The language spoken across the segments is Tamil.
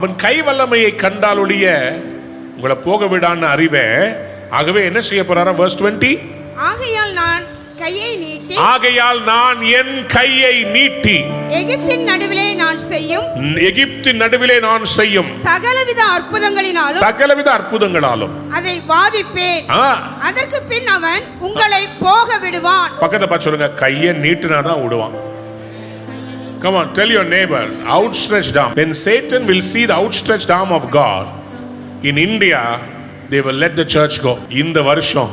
அவன் கை வல்லமையை கண்டால் ஒழிய உங்களை போக விடான்னு அறிவேன். ஆகவே என்ன செய்ய போறாரா verse 20 ஆகையால் நான் கையை நீட்டி ஆகையால் நான் என் கையை நீட்டி. எகிப்தின் நடுவிலே நான் செய்யும் எகிப்தின் நடுவிலே நான் செய்யும். சகலவித அற்புதங்களினாலும் சகலவித அற்புதங்களாலும். அதை வாதிப்பேன். அதற்கு பின் அவன் உங்களை போக விடுவான். பக்கத்தை பார்த்து சொல்லுங்க கையை நீட்டினா தான் விடுவான் Come on, tell your neighbor, outstretched arm. When Satan will see the outstretched arm of God. In India, they will let the church go. இந்த வருஷம்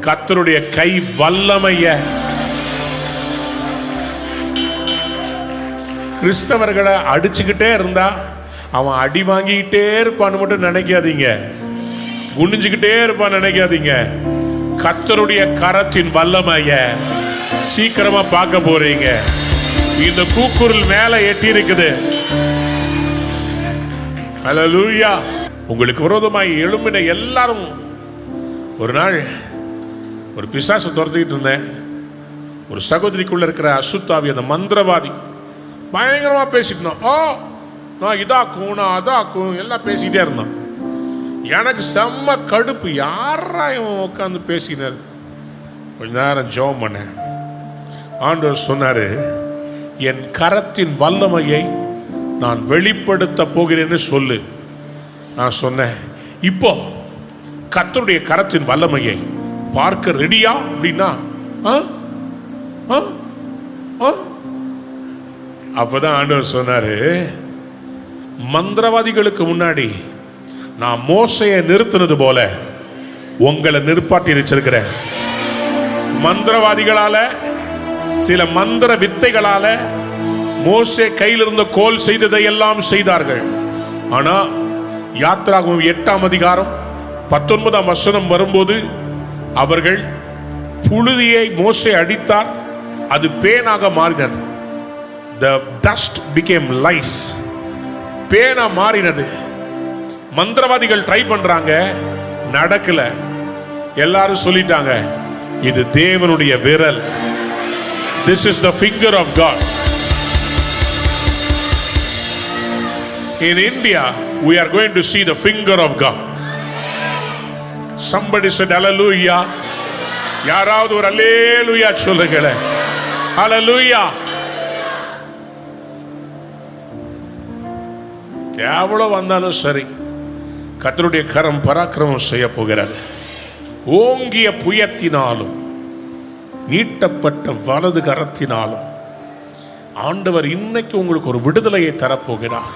கத்தருடைய கை வல்லமைய. கிறிஸ்தவர்களை அடிச்சுக்கிட்டே இருந்தா அவன் அடி வாங்கிக்கிட்டே இருப்பான்னு மட்டும் நினைக்காதீங்க. குனிஞ்சுக்கிட்டே இருப்பான்னு நினைக்காதீங்க. கத்தருடைய கரத்தின் வல்லமைய சீக்கிரமா பார்க்க போறீங்க. இந்த கூக்குரல் மேல எட்டி இருக்குது ஹalleluya. உங்களுக்கு விரோதமாய் எழும்பின எல்லாரும் ஒரு நாள் ஒரு பிசாசு துரத்திக்கிட்டு இருந்தேன். ஒரு சகோதரிக்குள்ள இருக்கிற அசுத்தாவி அந்த மந்திரவாதி பயங்கரமா பேசிக்கணும் ஓ நான் இதாக்கும் நான் அதாக்கும் எல்லாம் பேசிக்கிட்டே இருந்தான். எனக்கு செம்ம கடுப்பு. யாரா இவன் உட்காந்து பேசினார் கொஞ்ச நேரம் ஜெபம் பண்ணேன். ஆண்டவர் சொன்னாரு என் கரத்தின் வல்லமையை நான் வெளிப்படுத்த போகிறேன்னு சொல்லு நான் சொன்னேன் இப்போ கத்தருடைய கரத்தின் வல்லமையை பார்க்க ரெடியா அப்படின்னா ஆ? ஆ? ஆ? அப்பதான் ஆண்டவர் சொன்னாரு மந்திரவாதிகளுக்கு முன்னாடி நான் மோசையை நிறுத்தினது போல உங்களை நிற்பாட்டி வச்சிருக்கிறேன் மந்திரவாதிகளால சில மந்திர வித்தைகளால மோசே கையில் இருந்த கோல் செய்ததை எல்லாம் செய்தார்கள். ஆனா யாத்ராகும் எட்டாம் அதிகாரம் பத்தொன்பதாம் வசனம் வரும்போது அவர்கள் புழுதியை மோசை அடித்தார் அது பேனாக மாறினது. த டஸ்ட் பிகேம் லைஸ் பேனா மாறினது. மந்திரவாதிகள் ட்ரை பண்றாங்க நடக்கல. எல்லாரும் சொல்லிட்டாங்க இது தேவனுடைய விரல். This is the finger of God in India we are going to see the finger of God. Somebody said hallelujah. யாராவது ஒரு அல்லேலூயா சொல்லுங்களேன். Hallelujah. எவ்வளோ வந்தாலும் சரி கத்தருடைய கரம் பராக்கிரமம் செய்ய போகிறது. ஓங்கிய புயத்தினாலும் நீட்டப்பட்ட வலது கரத்தினாலும் ஆண்டவர் இன்னைக்கு உங்களுக்கு ஒரு விடுதலையை தரப்போகிறார்.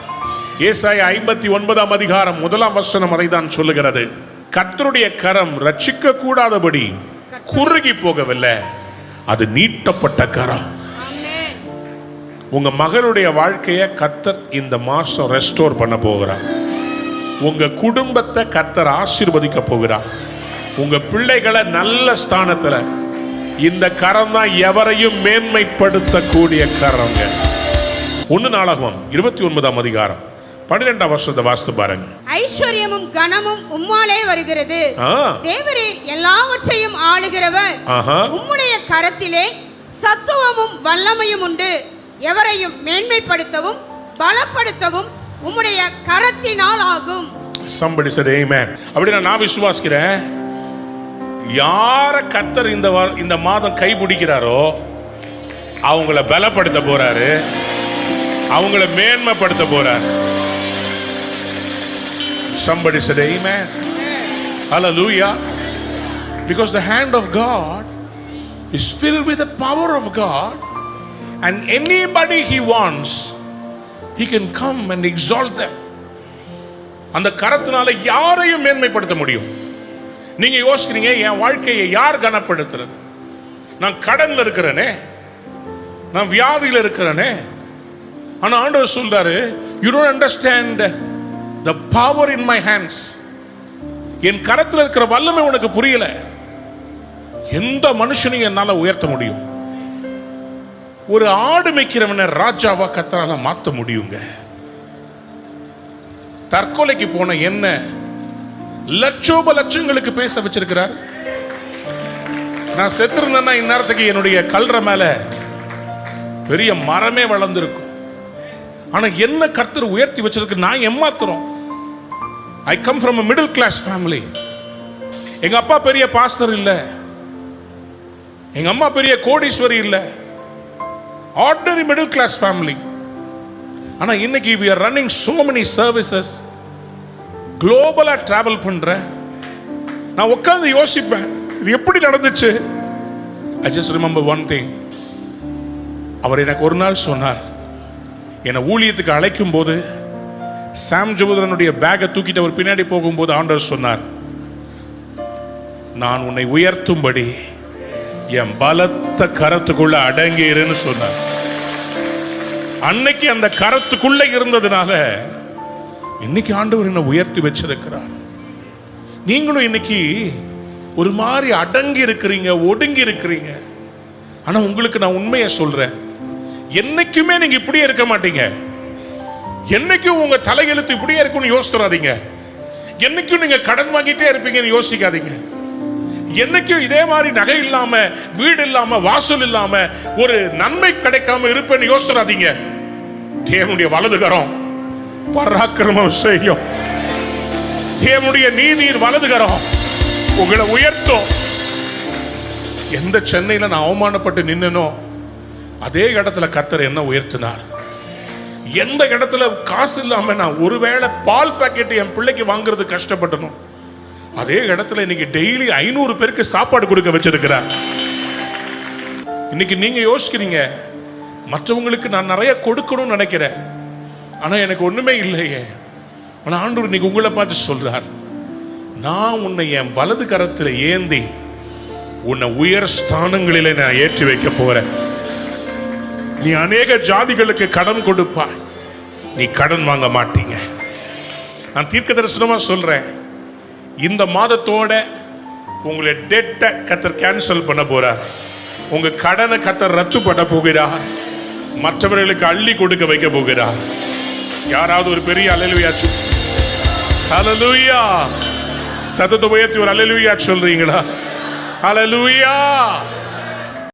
ஏசாய ஐம்பத்தி ஒன்பதாம் அதிகாரம் முதலாம் வசனம் அதை தான் சொல்லுகிறது. கர்த்தருடைய கரம் ரட்சிக்க கூடாதபடி குறுகி போகவில்லை. அது நீட்டப்பட்ட கரம். உங்க மகளுடைய வாழ்க்கையை கத்தர் இந்த மாசம் ரெஸ்டோர் பண்ண போகிறார். உங்க குடும்பத்தை கத்தர் ஆசீர்வதிக்க போகிறார். உங்க பிள்ளைகளை நல்ல ஸ்தானத்துல இந்த கரம் தான் எவரையும் மேன்மைப்படுத்தக்கூடிய கரங்க ஒன்னு நாளாகும் இருபத்தி ஒன்பதாம் அதிகாரம். பன்னிரெண்டாம் வருஷத்தை வாஸ்து பாருங்க. ஐஸ்வர்யமும் கனமும் உம்மாலே வருகிறது. ஆ, தேவரீர் எல்லாவற்றையும் ஆளுகிறவர். உம்முடைய கரத்திலே சத்துவமும் வல்லமையும் உண்டு. எவரையும் மேன்மைப்படுத்தவும் பலப்படுத்தவும் உம்முடைய கரத்தினால் ஆகும். Said amen. அப்படின்னா நான் விசுவாசிக்கிறேன். யார கத்தர் இந்த வார- இந்த மாதம் கை பிடிக்கிறாரோ அவங்கள பலப்படுத்த போறாரு அவங்கள மேன்மைப்படுத்த போறாரு somebody said amen hallelujah because the hand of god is filled with the power of god and anybody he wants he can come and exalt them அந்த கரத்தினால யாரையும் மேன்மைப்படுத்த முடியும் நீங்க யோசிக்கிறீங்க என் வாழ்க்கையை யார் கனப்படுத்துறது? நான் கடன்ல இருக்கிறேனே. நான் வியாதியில் இருக்கிறேனே. ஆனா ஆண்டவர் சொல்றாரு you don't understand the power in my hands என் கரத்தில் இருக்கிற வல்லமை உனக்கு புரியல. எந்த மனுஷனையும் என்னால் உயர்த்த முடியும். ஒரு ஆடு மேய்க்கிறவனை ராஜாவா கத்தரால மாற்ற முடியுங்க. தற்கொலைக்கு போன என்ன லட்சோப லட்சங்களுக்கு பேச வச்சிருக்கிறார். நான் செத்துருந்தேன்னா இந்நேரத்துக்கு என்னுடைய கல்ற மேல பெரிய மரமே வளர்ந்துருக்கும். ஆனா என்ன கர்த்தர் உயர்த்தி வச்சிருக்கு நான் ஏமாத்துறோம். I come from a middle class family எங்க அப்பா பெரிய பாஸ்டர் இல்ல. எங்க அம்மா பெரிய கோடீஸ்வரி இல்ல. ஆர்டினரி மிடில் கிளாஸ் ஃபேமிலி ஆனா இன்னைக்கு we are running so many services குளோபலாக travel பண்ணுறேன் நான் உட்காந்து யோசிப்பேன் இது எப்படி நடந்துச்சு? I just remember one thing அவர் எனக்கு ஒரு நாள் சொன்னார் என்னை ஊழியத்துக்கு அழைக்கும் போது சாம் ஜோதரனுடைய பேக்கை தூக்கிட்டு அவர் பின்னாடி போகும்போது ஆண்டவர் சொன்னார் நான் உன்னை உயர்த்தும்படி என் பலத்த கரத்துக்குள்ள அடங்கியிருன்னு சொன்னார். அன்னைக்கு அந்த கரத்துக்குள்ள இருந்ததுனால இன்னைக்கு ஆண்டவர் என்னை உயர்த்தி வச்சிருக்கிறார். நீங்களும் இன்னைக்கு ஒரு மாதிரி அடங்கி இருக்கிறீங்க ஒடுங்கி இருக்கிறீங்க. ஆனா உங்களுக்கு நான் உண்மையை சொல்றேன். என்னைக்குமே நீங்க இப்படியே இருக்க மாட்டீங்க. என்னைக்கும் உங்க தலையெழுத்து இப்படியே இருக்கும்னு யோசித்துறாதீங்க என்னைக்கும் நீங்க கடன் வாங்கிட்டே இருப்பீங்கன்னு யோசிக்காதீங்க. என்னைக்கும் இதே மாதிரி நகை இல்லாம வீடு இல்லாம வாசல் இல்லாம ஒரு நன்மை கிடைக்காம இருப்பேன்னு யோசித்துறாதீங்க தேவனுடைய வலதுகரம். பராக்கிரமம் செய்யும். தேவனுடைய நீதியின் வலதுகரம். உங்களை உயர்த்தும். எந்த சென்னையில நான் அவமானப்பட்டு நின்னனோ அதே இடத்துல கத்தர் என்ன உயர்த்தினார். எந்த இடத்துல காசு இல்லாம நான் ஒருவேளை பால் பாக்கெட் என் பிள்ளைக்கு வாங்குறது கஷ்டப்பட்டனும் அதே இடத்துல இன்னைக்கு டெய்லி ஐநூறு பேருக்கு சாப்பாடு கொடுக்க வச்சிருக்கிறார். இன்னைக்கு நீங்க யோசிக்கிறீங்க மற்றவங்களுக்கு நான் நிறைய கொடுக்கணும்னு நினைக்கிறேன். ஆனால் எனக்கு ஒன்றுமே இல்லையே. ஆனால் ஆண்டவர் இன்னைக்கு உங்களை பார்த்து சொல்கிறார் நான் உன்னை என் வலது கரத்தில் ஏந்தி உன்னை உயர் ஸ்தானங்களில் நான் ஏற்றி வைக்க போகிறேன் நீ அநேக ஜாதிகளுக்கு கடன் கொடுப்பாய். நீ கடன் வாங்க மாட்டீங்க. நான் தீர்க்க தரிசனமாக சொல்கிறேன் இந்த மாதத்தோட உங்களை டெட்டை கத்தர் கேன்சல் பண்ண போகிறார் உங்கள் கடனை கத்தர் ரத்து பண்ண போகிறார். மற்றவர்களுக்கு அள்ளி கொடுக்க வைக்க போகிறார். யாராவது ஒரு பெரிய அலலுவியாச்சு ஹalleluya. சத்தத்தை உயர்த்தி ஒரு அலலுவியா சொல்றீங்களா? ஹalleluya.